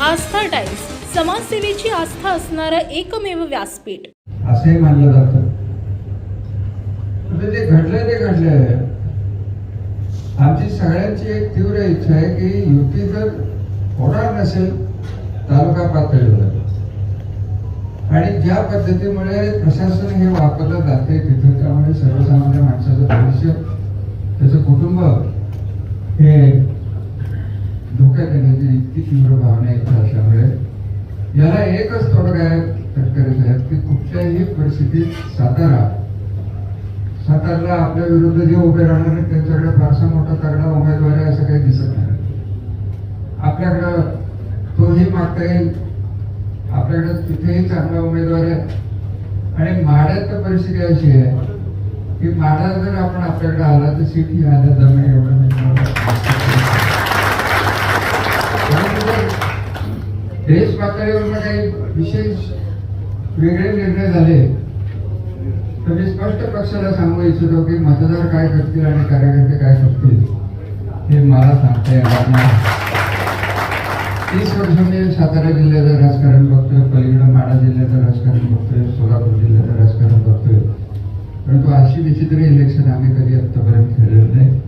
आस्था times समाजसेवेची आस्था असणारं एकमेव व्यासपीठ. असंही मानलं जातं. म्हणजे जे ते घडलं आमची सगळ्यांची एक तीव्र इच्छा आहे की युती जर होणार नसेल तालुका पातळीवर. आणि ज्या पद्धतीमुळे प्रशासन हे वापरलं जाते तिथं त्यामुळे सर्वसामान्य माणसाचं भविष्य त्याचं कुटुंब हे किती तीव्र भावना येतात अशामुळे. याला एकच तोडगा आहे तटकरे साहेब की कुठल्याही परिस्थितीत सातारा. सातारला आपल्या विरुद्ध जे उभे राहणार आहेत त्यांच्याकडे फारसा मोठा तगडा उमेदवार आहे असं काही दिसत नाही. आपल्याकडं तोही मागता येईल. आपल्याकडे तिथेही चांगला उमेदवार आहे. आणि माड्यात तर परिस्थिती अशी आहे की माडा जर आपण आपल्याकडे आला तर सीट ही आल्या जमेल एवढं परंतु जर देश पातळीवर काही विशेष वेगळे निर्णय झाले. तर मी स्पष्ट पक्षाला सांगू इच्छितो की मतदार काय करतील आणि कार्यकर्ते काय करतील हे मला सांगता येणार नाही. तीस वर्ष मी सातारा जिल्ह्याचं राजकारण बघतोय पलीकडं माडा जिल्ह्याचं राजकारण बघतोय सोलापूर जिल्ह्याचं राजकारण बघतोय. परंतु अशी विचित्र इलेक्शन आम्ही कधी आत्तापर्यंत खेळलेलं नाही.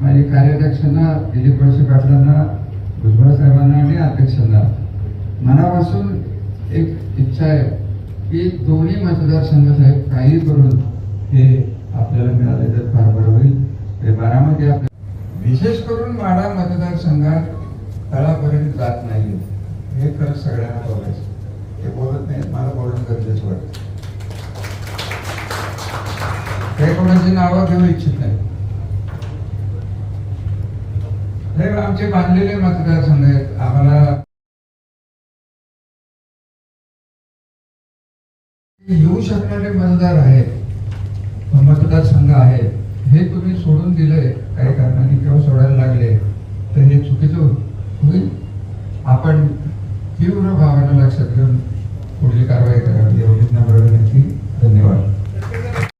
माझी कार्याध्यक्षांना दिलीप वळसे पाटलांना भुजबळ साहेबांना आणि अध्यक्षांना मनापासून एक इच्छा आहे की दोन्ही मतदारसंघ साहेब काही करून हे आपल्याला मिळाले तर फार बरं होईल. ते बारामती आपल्या विशेष करून माडा मतदारसंघात तळापर्यंत जात नाही हे खरं सगळ्यांना बघायचं ते बोलत नाही मला बोलणं गरजेचं वाटतं. काही कोणाची नावं घेऊ इच्छित नाही. हे आमचे बांधलेले मतदारसंघ आहेत. आम्हाला येऊ शकणारे मतदार आहेत मतदारसंघ आहेत हे तुम्ही सोडून दिले काही कारणाने किंवा सोडायला लागले तर हे चुकीचं होईल. आपण तीव्र